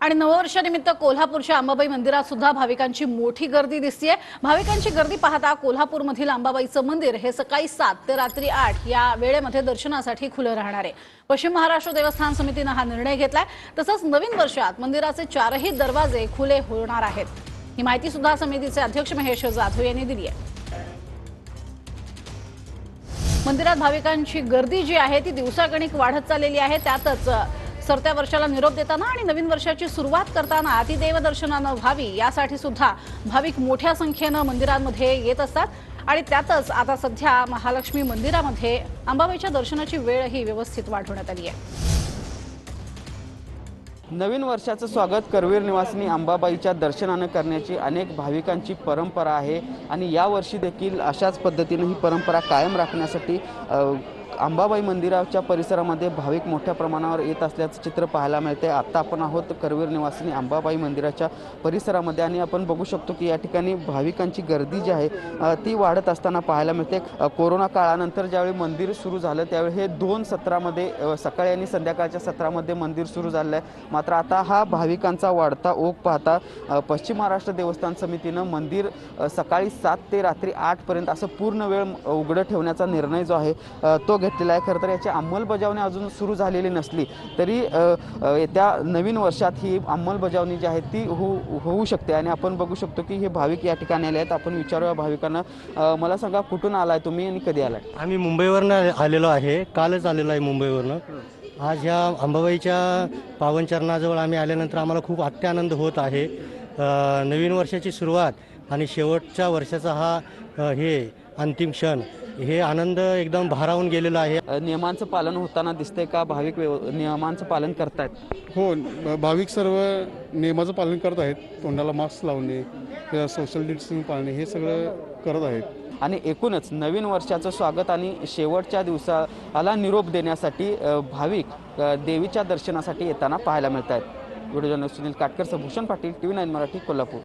आणि नववर्षानिमित्त कोल्हापूरच्या अंबाबाई मंदिरात सुद्धा भाविकांची मोठी गर्दी दिसतीये. भाविकांची गर्दी पाहता कोल्हापूरमधील अंबाबाईचं मंदिर हे सकाळी सात ते रात्री आठ या वेळेमध्ये दर्शनासाठी खुलं राहणार आहे. पश्चिम महाराष्ट्र देवस्थान समितीनं हा निर्णय घेतलाय. तसंच नवीन वर्षात मंदिराचे चारही दरवाजे खुले होणार आहेत. ही माहिती सुद्धा समितीचे अध्यक्ष महेश जाधव यांनी दिली आहे. मंदिरात भाविकांची गर्दी जी आहे ती दिवसागणिक वाढत चाललेली आहे. त्यातच सरत्या वर्षाला निरोप देताना आणि नवीन वर्षाची सुरुवात करताना ती देवदर्शनानं व्हावी यासाठी सुद्धा भाविक मोठ्या संख्येनं मंदिरांमध्ये येत असतात. आणि त्यातच आता सध्या महालक्ष्मी मंदिरामध्ये अंबाबाईच्या दर्शनाची वेळही व्यवस्थित वाढवण्यात आली आहे. नवीन वर्षाचं स्वागत करवीर निवासिनी अंबाबाईच्या दर्शनानं करण्याची अनेक भाविकांची परंपरा आहे. आणि यावर्षी देखील अशाच पद्धतीनं ही परंपरा कायम राखण्यासाठी अंबाबाई मंदिराच्या परिसरामध्ये भाविक मोठ्या प्रमाणावर येत असल्याचं चित्र पाहायला मिळते आत्ता आपण आहोत करवीर निवासिनी अंबाबाई मंदिराच्या परिसरामध्ये आणि आपण बघू शकतो की या ठिकाणी भाविकांची गर्दी जी आहे ती वाढत असताना पाहायला मिळते. कोरोना काळानंतर ज्यावेळी मंदिर सुरू झालं त्यावेळी हे दोन सत्रामध्ये सकाळी आणि संध्याकाळच्या सत्रामध्ये मंदिर सुरू झालं आहे. मात्र आता हा भाविकांचा वाढता ओघ पाहता पश्चिम महाराष्ट्र देवस्थान समितीनं मंदिर सकाळी सात ते रात्री आठपर्यंत असं पूर्ण वेळ उघडं ठेवण्याचा निर्णय जो आहे तो घे घेतलेला आहे. खरं तर याची अंमलबजावणी अजून सुरू झालेली नसली तरी येत्या नवीन वर्षात ही अंमलबजावणी जी आहे ती होऊ होऊ शकते. आणि आपण बघू शकतो की हे भाविक या ठिकाणी आले आहेत. आपण विचारूया भाविकांना मला सांगा कुठून आलाय तुम्ही आणि कधी आलाय? आम्ही मुंबईवरनं आलेलो आहे. कालच आलेलो आहे मुंबईवरनं. आज ह्या अंबाबाईच्या पावनचरणाजवळ आम्ही आल्यानंतर आम्हाला खूप अत्यानंद होत आहे. नवीन वर्षाची सुरुवात आणि शेवटच्या वर्षाचा हा हे अंतिम क्षण. हे आनंद एकदम भारावून गेलेला आहे. नियमांचं पालन होताना दिसतंय का? भाविक व्यव- नियमांचं पालन करतायत. हो भाविक सर्व नियमाचं पालन करत आहेत. तोंडाला मास्क लावणे सोशल डिस्टन्सिंग पाळणे हे सगळं करत आहेत. आणि एकूणच नवीन वर्षाचं स्वागत आणि शेवटच्या दिवसाला निरोप देण्यासाठी भाविक देवीच्या दर्शनासाठी येताना पाहायला मिळत आहेत video journalist Sunil Katkar Bhushan Patil T V nine Marathi Kolhapur.